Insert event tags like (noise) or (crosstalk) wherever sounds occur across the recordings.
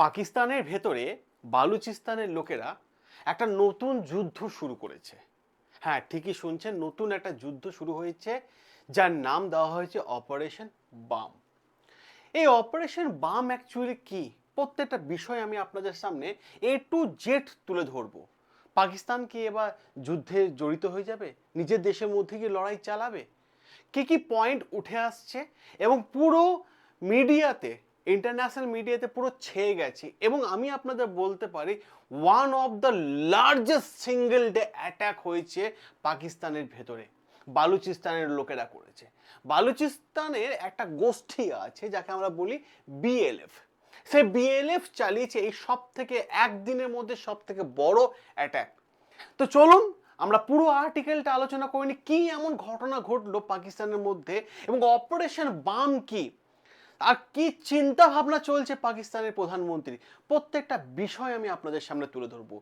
পাকিস্তানের ভেতরে বালুচিস্তানের লোকেরা একটা নতুন যুদ্ধ শুরু করেছে। হ্যাঁ ঠিকই শুনছেন, নতুন একটা যুদ্ধ শুরু হয়েছে, যার নাম দেওয়া হয়েছে অপারেশন বাম এই অপারেশন বাম অ্যাকচুয়ালি কি? প্রত্যেকটা বিষয় আমি আপনাদের সামনে এ টু জেড তুলে ধরবো। পাকিস্তান কি এবার যুদ্ধে জড়িত হয়ে যাবে? নিজের দেশের মধ্যে কি লড়াই চালাবে? কি কি পয়েন্ট উঠে আসছে? এবং পুরো মিডিয়াতে ইন্টারন্যাশনাল মিডিয়াতে পুরো ছেয়ে গেছে। এবং আমি আপনাদের বলতে পারি one of the largest single day attack হয়েছে পাকিস্তানের ভেতরে, বালুচিস্তানের লোকেরা করেছে। বালুচিস্তানের একটা গোষ্ঠী আছে, যাকে আমরা বলি বিএলএফ সে বিএলএফ চালিয়েছে এই সব থেকে একদিনের মধ্যে সব থেকে বড় অ্যাটাক তো চলুন, আমরা পুরো আর্টিকেলটা আলোচনা করিনি, কি এমন ঘটনা ঘটলো পাকিস্তানের মধ্যে, এবং অপারেশন বাম কি? আর কি চিন্তা ভাবনা চলছে পাকিস্তানের প্রধানমন্ত্রী প্রত্যেকটা বিষয় আমি আপনাদের সামনে তুলে ধরবো।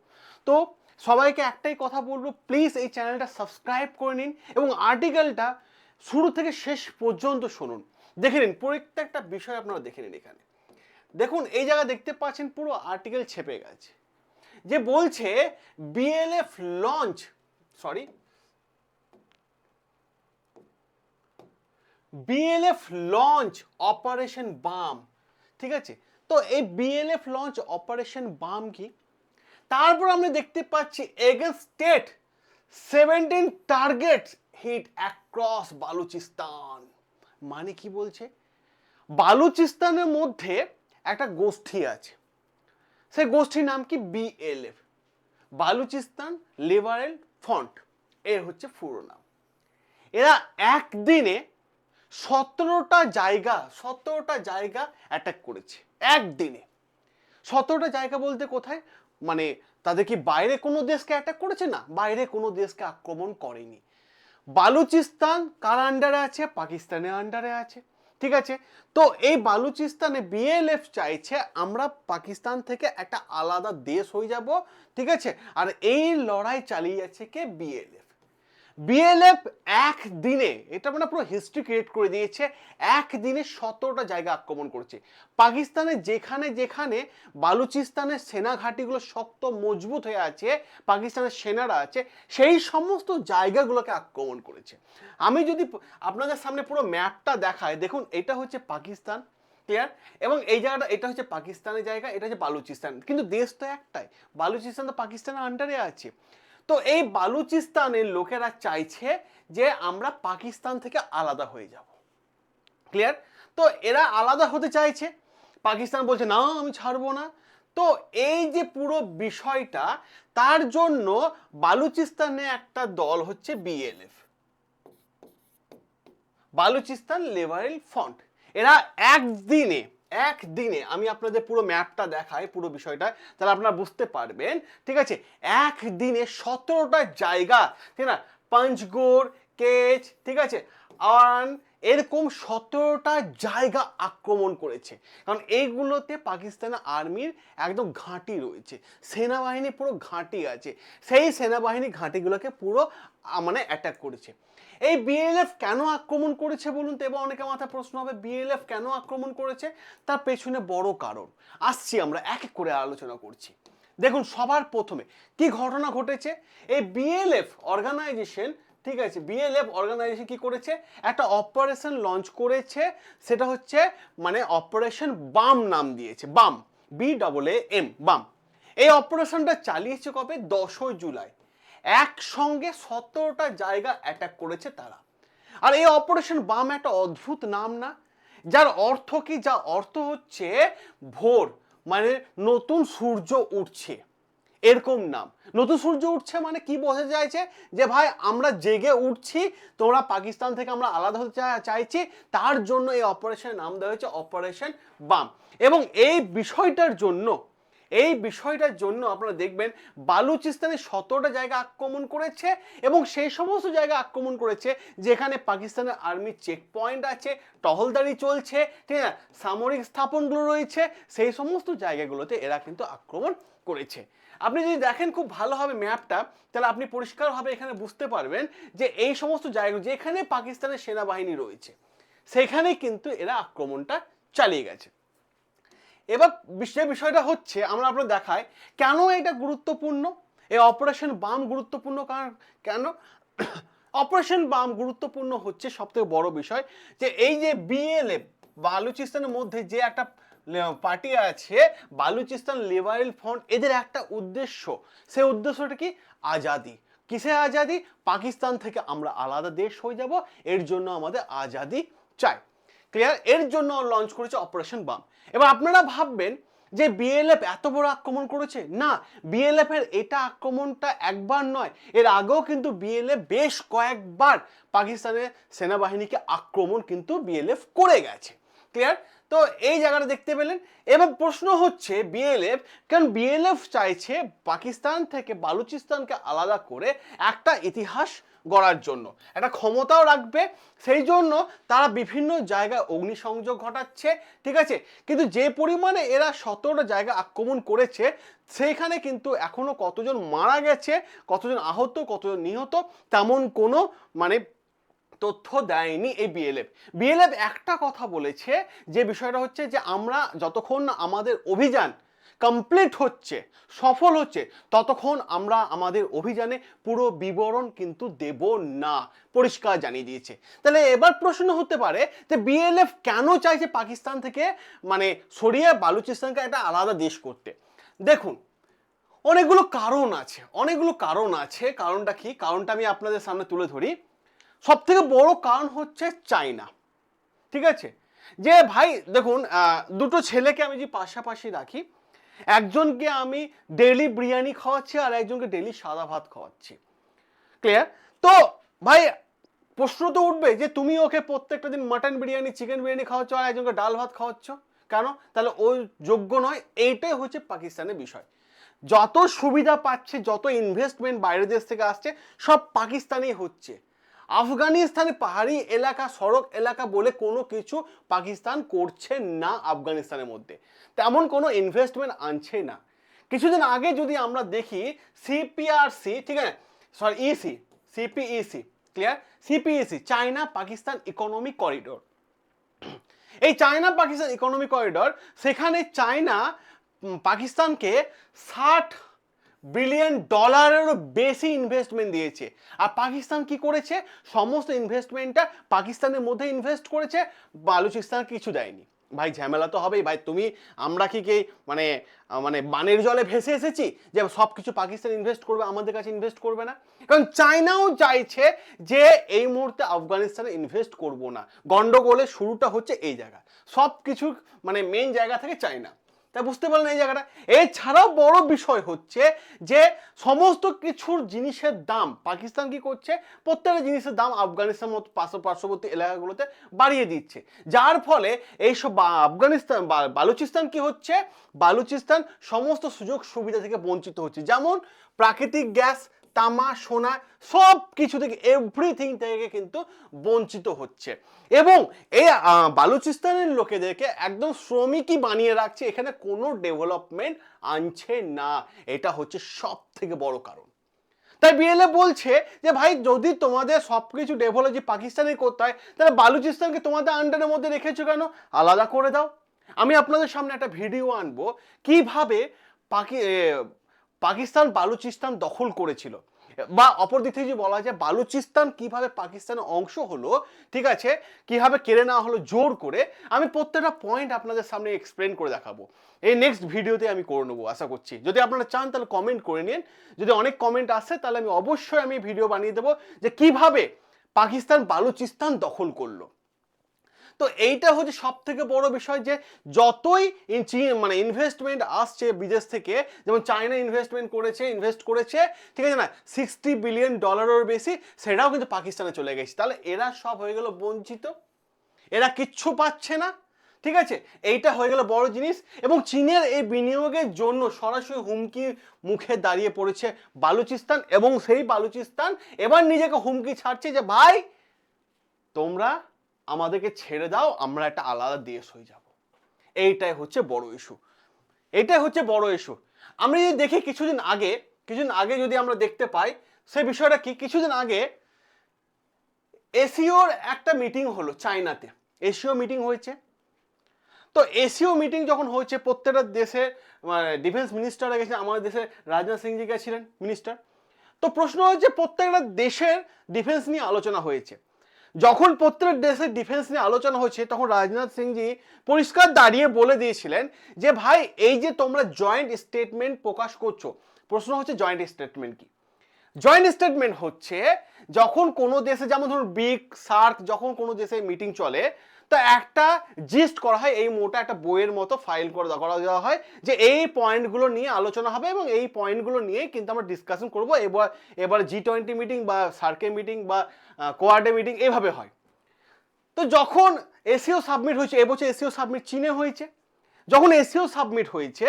তো সবাইকে একটাই কথা বলব প্লিজ এই চ্যানেলটা সাবস্ক্রাইব করে নিন এবং আর্টিকেলটা শুরু থেকে শেষ পর্যন্ত শুনুন। দেখে নিন, প্রত্যেকটা বিষয় আপনারা দেখে নিন এখানে। দেখুন, এই জায়গা দেখতে পাচ্ছেন পুরো আর্টিকেল ছেপে গেছে। যে বলছে BLF launch sorry BLF launch operation Bam ঠিক আছে? তো এই বিএলএফ লঞ্চ অপারেশন বাম কি? তারপর আমরা দেখতে পাচ্ছি again state seventeen target hit across Balochistan. মানে কি বলছে? বালুচিস্তানের মধ্যে একটা গোষ্ঠী আছে। সেই গোষ্ঠীর নাম কি? BLF Balochistan liberal front. এর হচ্ছে পুরো নাম। এরা একদিনে সতেরোটা জায়গা সতেরোটা জায়গা অ্যাটাক করেছে একদিনে। সতেরোটা জায়গা বলতে কোথায়? মানে তাদের কি বাইরে কোনো দেশকে অ্যাটাক করেছে? না, বাইরে কোনো দেশকে আক্রমণ করেনি। বালুচিস্তান কার আন্ডারে আছে? পাকিস্তানের আন্ডারে আছে। ঠিক আছে? তো এই বালুচিস্তানে বিএলএফ চাইছে, আমরা পাকিস্তান থেকে একটা আলাদা দেশ হয়ে যাব। ঠিক আছে? আর এই লড়াই চালিয়ে যাচ্ছে কে? বিএলএফ বিএলএফ এক দিনে এটা মানে পুরো হিস্ট্রি ক্রিয়েট করে দিয়েছে, একদিনে সতেরোটা জায়গা আক্রমণ করছে। পাকিস্তানের যেখানে যেখানে বালুচিস্তানের সেনা ঘাঁটিগুলো শক্ত, মজবুত হয়ে আছে, পাকিস্তানের সেনারা আছে, সেই সমস্ত জায়গাগুলোকে আক্রমণ করেছে। আমি যদি আপনাদের সামনে পুরো ম্যাপটা দেখায় দেখুন, এটা হচ্ছে পাকিস্তান ক্লিয়ার এবং এই জায়গাটা, এটা হচ্ছে পাকিস্তানের জায়গা, এটা হচ্ছে বালুচিস্তান। কিন্তু দেশ তো একটাই। বালুচিস্তান তো পাকিস্তানের আন্ডারে আছে। তো এই বালুচিস্তানের লোকেরা চাইছে যে আমরা পাকিস্তান থেকে আলাদা হয়ে যাব। ক্লিয়ার তো এরা আলাদা হতে চাইছে। পাকিস্তান বলছে, না, আমি ছাড়বো না। তো এই যে পুরো বিষয়টা, তার জন্য বালুচিস্তানে একটা দল হচ্ছে বিএলএফ বালুচিস্তান লেবারেল ফ্রন্ট। এরা একদিনে একদিনে, আমি আপনাদের পুরো ম্যাপটা দেখাই, পুরো বিষয়টা, তাহলে আপনারা বুঝতে পারবেন, ঠিক আছে? একদিনে সতেরোটা জায়গা, ঠিক না? পাঞ্চগোর কেচ ঠিক আছে? আওয়ান, এরকম সতেরোটা জায়গা আক্রমণ করেছে। কারণ এইগুলোতে পাকিস্তানের আর্মির একদম ঘাঁটি রয়েছে। সেনাবাহিনী পুরো ঘাঁটি আছে। সেই সেনাবাহিনী ঘাঁটিগুলোকে পুরো মানে অ্যাটাক করেছে। এই বিএলএফ কেন আক্রমণ করেছে বলুন তো? এবার অনেকে মাথায় প্রশ্ন হবে বিএলএফ কেন আক্রমণ করেছে? তার পেছনে বড় কারণ। আসছি আমরা এক এক করে আলোচনা করছি। দেখুন, সবার প্রথমে কি ঘটনা ঘটেছে? এই বিএলএফ অর্গানাইজেশন ঠিক আছে বিএলএফ অর্গানাইজেশন কি করেছে? একটা অপারেশন লঞ্চ করেছে, সেটা হচ্ছে মানে অপারেশন বাম নাম দিয়েছে, বাম বি ডবল এ এম বাম। এই অপারেশনটা চালিয়েছে কবে? দশই জুলাই। একসঙ্গে সতেরোটা জায়গা অ্যাটাক করেছে তারা। আর এই অপারেশন বাম একটা অদ্ভুত নাম না? যার অর্থ কি? যা অর্থ হচ্ছে ভোর মানে নতুন সূর্য উঠছে। এরকম নাম। নতুন সূর্য উঠছে মানে কি বোঝা চাইছে যে ভাই, আমরা জেগে উঠছি, তোমরা পাকিস্তান থেকে আমরা আলাদা হতে চাইছি, তার জন্য এই অপারেশনের নাম দেওয়া হয়েছে অপারেশন বাম। এবং এই বিষয়টার জন্য এই বিষয়টার জন্য আপনারা দেখবেন বালুচিস্তানে সতেরোটা জায়গা আক্রমণ করেছে এবং সেই সমস্ত জায়গা আক্রমণ করেছে যেখানে পাকিস্তানের আর্মির চেক পয়েন্ট আছে, টহলদারি চলছে, ঠিক আছে? সামরিক স্থাপনগুলো রয়েছে, সেই সমস্ত জায়গাগুলোতে এরা কিন্তু আক্রমণ করেছে। আপনি যদি দেখেন খুব ভালোভাবে ম্যাপটা, তাহলে আপনি পরিষ্কারভাবে এখানে বুঝতে পারবেন যে এই সমস্ত জায়গা যেখানে পাকিস্তানের সেনাবাহিনী রয়েছে, সেখানে কিন্তু এরা আক্রমণটা চালিয়ে গেছে। এবার যে বিষয়টা হচ্ছে, আমরা আপনার দেখাই, কেন এটা গুরুত্বপূর্ণ? এই অপারেশন বাম গুরুত্বপূর্ণ কারণ কেন? (coughs) অপারেশন বাম গুরুত্বপূর্ণ হচ্ছে সব থেকে বড় বিষয় যে, এই যে বিএলএফ বালুচিস্তানের মধ্যে যে একটা পার্টি আছে, বালুচিস্তান লিবারেল ফ্রন্ট, এদের একটা উদ্দেশ্য। সেই উদ্দেশ্যটা কি? আজাদি। কিসে আজাদি? পাকিস্তান থেকে আমরা আলাদা দেশ হয়ে যাব, এর জন্য আমাদের আজাদি চাই। ক্লিয়ার? এর জন্য লঞ্চ করেছে অপারেশন বাম। এবার আপনারা ভাববেন যে বিএলএফ এত বড় আক্রমণ করেছে। না বিএলএফ এর এটা আক্রমণটা একবার নয়, এর আগেও কিন্তু বিএলএফ বেশ কয়েকবার পাকিস্তানের সেনাবাহিনীকে আক্রমণ কিন্তু বিএলএফ করে গেছে। ক্লিয়ার তো এই জায়গাটা দেখতে পেলেন। এবার প্রশ্ন হচ্ছে বিএলএফ কারণ বিএলএফ চাইছে পাকিস্তান থেকে বালুচিস্তানকে আলাদা করে একটা ইতিহাস গড়ার জন্য। একটা ক্ষমতাও রাখবে, সেই জন্য তারা বিভিন্ন জায়গায় অগ্নিসংযোগ ঘটাচ্ছে, ঠিক আছে? কিন্তু যে পরিমাণে এরা সতেরোটা জায়গা আক্রমণ করেছে, সেইখানে কিন্তু এখনও কতজন মারা গেছে, কতজন আহত, কতজন নিহত, তেমন কোনো মানে তথ্য দেয়নি এই বিএলএফ বিএলএফ একটা কথা বলেছে, যে বিষয়টা হচ্ছে যে আমরা যতক্ষণ আমাদের অভিযান কমপ্লিট হচ্ছে, সফল হচ্ছে, ততক্ষণ আমরা আমাদের অভিযানে পুরো বিবরণ কিন্তু দেব না। পরিষ্কার জানিয়ে দিয়েছে। তাহলে এবার প্রশ্ন হতে পারে যে বিএলএফ কেন চাইছে পাকিস্তান থেকে মানে সরিয়ে বালুচিস্তানকে একটা আলাদা দেশ করতে? দেখুন, অনেকগুলো কারণ আছে, অনেকগুলো কারণ আছে। কারণটা কি? কারণটা আমি আপনাদের সামনে তুলে ধরি। সব থেকে বড় কারণ হচ্ছে চায়না। ঠিক আছে? যে ভাই, দেখুন দুটো ছেলেকে আমি যে পাশাপাশি রাখি একজনকে আমি ডেলি বিরিয়ানি খাওয়াচ্ছি আর একজনকে ডেলি সাদা ভাত খাওয়াচ্ছি। ক্লিয়ার তো ভাই, প্রশ্ন তো উঠবে যে তুমি ওকে প্রত্যেকটা দিন মাটন বিরিয়ানি চিকেন বিরিয়ানি খাওয়াচ্ছ আর একজনকে ডাল ভাত খাওয়াচ্ছ? কেন? তাহলে ও যোগ্য নয় এইটাই হচ্ছে পাকিস্তানের বিষয়। যত সুবিধা পাচ্ছে, যত ইনভেস্টমেন্ট বাইরের দেশ থেকে আসছে, সব পাকিস্তানেই হচ্ছে। আফগানিস্তানে পাহাড়ি এলাকা, সড়ক এলাকা বলে কোনো কিছু পাকিস্তান করছে না আফগানিস্তানের মধ্যে। তেমন কোনো ইনভেস্টমেন্ট আনছে না। কিছুদিন আগে যদি আমরা দেখি সিপিআরসি ঠিক আছে? Sorry EC CPEC clear CPEC China Pakistan economic corridor এই চায়না পাকিস্তান ইকোনমিক করিডোর সেখানে চায়না পাকিস্তানকে ষাট বিলিয়ন ডলারেরও বেশি ইনভেস্টমেন্ট দিয়েছে। আর পাকিস্তান কি করেছে? সমস্ত ইনভেস্টমেন্টটা পাকিস্তানের মধ্যে ইনভেস্ট করেছে। বালুচিস্তান কিছু দেয়নি। ভাই, ঝামেলা তো হবেই। ভাই, তুমি, আমরা কি কি মানে মানে বানের জলে ভেসে এসেছি যে সব কিছু পাকিস্তান ইনভেস্ট করবে, আমাদের কাছে ইনভেস্ট করবে না? কারণ চায়নাও চাইছে যে এই মুহূর্তে আফগানিস্তানে ইনভেস্ট করব না। গন্ডগোলের শুরুটা হচ্ছে এই জায়গা সব কিছুর মানে মেন জায়গা থেকে চায়না। তা বুঝতে পারলেন এই জায়গাটা? এছাড়াও বড় বিষয় হচ্ছে যে সমস্ত কিছুর জিনিসের দাম পাকিস্তান কি করছে? প্রত্যেকটা জিনিসের দাম আফগানিস্তান মতো পার্শ্ব পার্শ্ববর্তী এলাকাগুলোতে বাড়িয়ে দিচ্ছে। যার ফলে এইসব আফগানিস্তান বালুচিস্তান কি হচ্ছে? বালুচিস্তান সমস্ত সুযোগ সুবিধা থেকে বঞ্চিত হচ্ছে। যেমন প্রাকৃতিক গ্যাস তামা, সোনা সব কিছু থেকে এভরিথিং থেকে কিন্তু বঞ্চিত হচ্ছে। এবং এই বালুচিস্তানের লোকেদেরকে একদম শ্রমিকই বানিয়ে রাখছে, এখানে কোনো ডেভেলপমেন্ট আনছে না। এটা হচ্ছে সব থেকে বড় কারণ। তাই বিএলএ বলছে যে, ভাই, যদি তোমাদের সব কিছু ডেভেলপি পাকিস্তানে করতে হয়, তাহলে বালুচিস্তানকে তোমাদের আন্ডারের মধ্যে রেখেছো কেন? আলাদা করে দাও। আমি আপনাদের সামনে একটা ভিডিও আনব। কীভাবে পাকি পাকিস্তান বালুচিস্তান দখল করেছিল। বা অপর দিক থেকে যদি বলা যায় বালুচিস্তান কীভাবে পাকিস্তানের অংশ হলো, ঠিক আছে, কীভাবে কেড়ে নেওয়া হলো জোর করে, আমি প্রত্যেকটা পয়েন্ট আপনাদের সামনে এক্সপ্লেন করে দেখাবো। এই নেক্সট ভিডিওতে আমি করে নেব, আশা করছি। যদি আপনারা চান তাহলে কমেন্ট করে নিন। যদি অনেক কমেন্ট আসে, তাহলে আমি অবশ্যই আমি ভিডিও বানিয়ে দেবো যে কীভাবে পাকিস্তান বালুচিস্তান দখল করল। তো এইটা হচ্ছে সব থেকে বড় বিষয় যে যতই মানে ইনভেস্টমেন্ট আসছে বিদেশ থেকে, যেমন চায়না ইনভেস্টমেন্ট করেছে ইনভেস্ট করেছে, ঠিক আছে না? সিক্সটি বিলিয়ন ডলারের বেশি, সেটাও কিন্তু পাকিস্তানে চলে গেছে। তাহলে এরা সব হয়ে গেল বঞ্চিত? এরা কিচ্ছু পাচ্ছে না? ঠিক আছে? এইটা হয়ে গেল বড় জিনিস। এবং চীনের এই বিনিয়োগের জন্য সরাসরি হুমকির মুখে দাঁড়িয়ে পড়েছে বালুচিস্তান, এবং সেই বালুচিস্তান এবার নিজেকে হুমকি ছাড়ছে যে, ভাই, তোমরা আমাদেরকে ছেড়ে দাও, আমরা একটা আলাদা দেশ হয়ে যাব। এইটাই হচ্ছে বড় ইস্যু এটাই হচ্ছে বড় ইস্যু আমরা যদি দেখি কিছুদিন আগে কিছুদিন আগে যদি আমরা দেখতে পাই, সে বিষয়টা কি? কিছুদিন আগে এসিওর একটা মিটিং হলো চায়নাতে। এসিও মিটিং হয়েছে। তো এসিও মিটিং যখন হয়েছে, প্রত্যেকটা মানে ডিফেন্স মিনিস্টাররা গেছে আমাদের দেশের রাজনাথ সিংজি গেছিলেন মিনিস্টার তো প্রশ্ন হচ্ছে প্রত্যেকটা দেশের ডিফেন্স নিয়ে আলোচনা হয়েছে। যখন প্রত্যেক দেশের ডিফেন্স নিয়ে আলোচনা হয়েছে তখন রাজনাথ সিংজি পরিষ্কার দাঁড়িয়ে বলে দিয়েছিলেন যে, ভাই, এই যে তোমরা জয়েন্ট স্টেটমেন্ট প্রকাশ করছ, প্রশ্ন হচ্ছে জয়েন্ট স্টেটমেন্ট কি? জয়েন্ট স্টেটমেন্ট হচ্ছে, যখন কোনো দেশে, যেমন ধরুন বিগ সার্ক যখন কোনো দেশে মিটিং চলে তো একটা জিস্ট করা হয়, এই মোটা একটা বইয়ের মতো ফাইল করে করা দেওয়া হয় যে এই পয়েন্টগুলো নিয়ে আলোচনা হবে এবং এই পয়েন্টগুলো নিয়ে কিন্তু আমরা ডিসকাশন করব। এবার এবার জি টোয়েন্টি মিটিং বা সার্কে মিটিং বা কোয়ার্ডে মিটিং এভাবে হয়। তো যখন এসিও সাবমিট হয়েছে, এবছর এসিও সাবমিট চীনে হয়েছে। যখন এসিও সাবমিট হয়েছে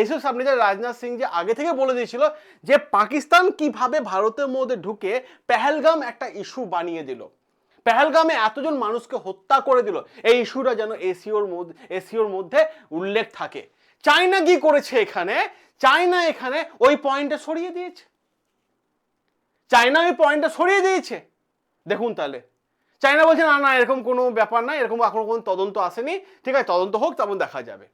এসিও সাবমিটে রাজনাথ সিং যে আগে থেকে বলে দিয়েছিল যে পাকিস্তান কীভাবে ভারতের মধ্যে ঢুকে পেহেলগাম একটা ইস্যু বানিয়ে দিল। পেহেলগামে এতজন মানুষকে হত্যা করে দিল। এই ইস্যুটা যেন এসিওর মধ্যে এসিওর মধ্যে উল্লেখ থাকে। চায়না কি করেছে এখানে? চায়না এখানে ওই পয়েন্টটা সরিয়ে দিয়েছে। চায়না ওই পয়েন্টটা সরিয়ে দিয়েছে। দেখুন তাহলে। চায়না বলছে, না না, এরকম কোনো ব্যাপার না, এরকম এখনও কোনো তদন্ত আসেনি। ঠিক আছে, তদন্ত হোক, তখন দেখা যাবে।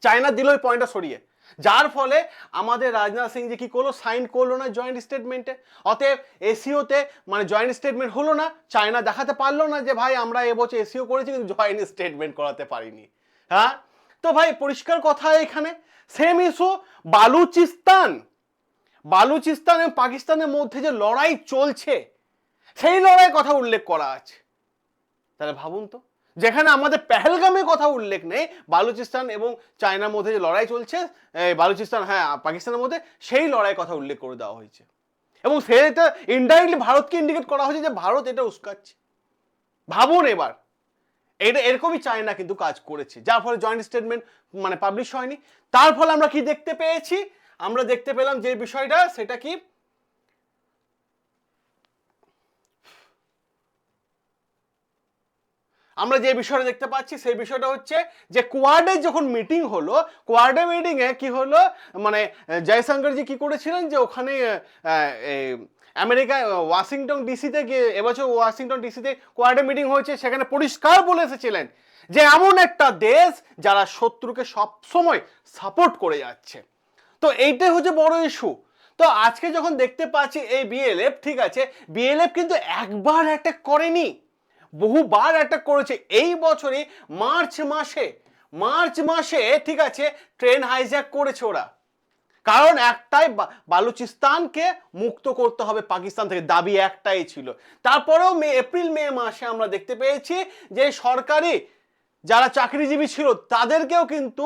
চায়না দিল ওই পয়েন্টটা সরিয়ে। যার ফলে আমাদের রাজনাথ সিং যে কি করল? সাইন করল না জয়েন্ট স্টেটমেন্টে। অতএব এসিওতে মানে জয়েন্ট স্টেটমেন্ট হলো না, চায়না দেখাতে পারল না যে, ভাই, আমরা এবছর এসিও করেছি, কিন্তু জয়েন্ট স্টেটমেন্ট করাতে পারিনি। হ্যাঁ? তো ভাই, পরিষ্কার কথা এখানে। Same issue Balochistan. বালুচিস্তান এবং পাকিস্তানের মধ্যে যে লড়াই চলছে, সেই লড়াইয়ের কথা উল্লেখ করা আছে। তাহলে ভাবুন তো। যেখানে আমাদের পেহেলগামের কথা উল্লেখ নেই, বালুচিস্তান এবং চায়নার মধ্যে যে লড়াই চলছে বালুচিস্তান হ্যাঁ পাকিস্তানের মধ্যে সেই লড়াইয়ের কথা উল্লেখ করে দেওয়া হয়েছে। এবং সে এটা ইনডাইরেক্টলি ভারতকে ইন্ডিকেট করা হয়েছে যে ভারত এটা উস্কাচ্ছে। ভাবুন এবার, এটা এরকমই চায়না কিন্তু কাজ করেছে, যার ফলে জয়েন্ট স্টেটমেন্ট মানে পাবলিশ হয়নি। তার ফলে আমরা কি দেখতে পেয়েছি? আমরা দেখতে পেলাম যে বিষয়টা, সেটা কি আমরা যে বিষয়টা দেখতে পাচ্ছি, সেই বিষয়টা হচ্ছে যে কোয়ার্ডে যখন মিটিং হলো, কোয়ার্ডে মিটিংয়ে কি হলো? মানে জয়শঙ্করজি কি করেছিলেন যে ওখানে আমেরিকা ওয়াশিংটন ডিসিতে গিয়ে, এবছর ওয়াশিংটন ডিসিতে কোয়ার্ডে মিটিং হয়েছে, সেখানে পরিষ্কার বলে এসেছিলেন যে এমন একটা দেশ যারা শত্রুকে সবসময় সাপোর্ট করে যাচ্ছে। তো এইটাই হচ্ছে বড় ইস্যু তো আজকে যখন দেখতে পাচ্ছি এই বিএলএফ ঠিক আছে বিএলএফ কিন্তু একবার অ্যাটাক করেনি। বহুবার অ্যাটাক করেছে। এই বছরই মার্চ মাসে মার্চ মাসে, ঠিক আছে ট্রেন হাইজ্যাক করেছে ওরা। কারণ একটাই বালুচিস্তানকে মুক্ত করতে হবে পাকিস্তান থেকে, দাবি একটাই ছিল। তারপরেও মে, এপ্রিল, মে মাসে আমরা দেখতে পেয়েছি যে সরকারি যারা চাকরিজীবী ছিল, তাদেরকেও কিন্তু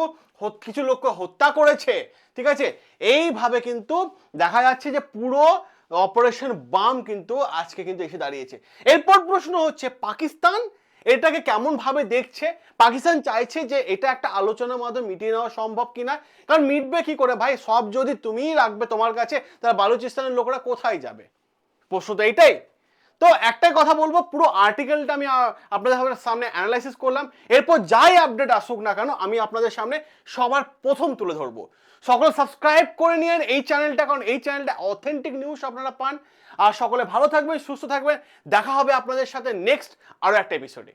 কিছু লোককে হত্যা করেছে। ঠিক আছে? এইভাবে কিন্তু দেখা যাচ্ছে যে পুরো অপারেশন বাম কিন্তু আজকে কিন্তু এসে দাঁড়িয়েছে। এরপর প্রশ্ন হচ্ছে, পাকিস্তান এটাকে কেমন ভাবে দেখছে? পাকিস্তান চাইছে যে এটা একটা আলোচনার মাধ্যমে মিটিয়ে নেওয়া সম্ভব কিনা? কারণ মিটবে কি করে ভাই? সব যদি তুমিই রাখবে তোমার কাছে, তাহলে বালুচিস্তানের লোকরা কোথায় যাবে? প্রশ্ন তো এইটাই তো একটাই কথা বলব, পুরো আর্টিকেলটা আমি আপনাদের সামনে অ্যানালাইসিস করলাম। এরপর যাই আপডেট আসুক না কেন, আমি আপনাদের সামনে সবার প্রথম তুলে ধরবো। সকলে সাবস্ক্রাইব করে নিন এই চ্যানেলটা কারণ এই চ্যানেলটা অথেন্টিক নিউজ আপনারা পান। আর সকলে ভালো থাকবেন, সুস্থ থাকবেন। দেখা হবে আপনাদের সাথে নেক্সট আরও একটা এপিসোডে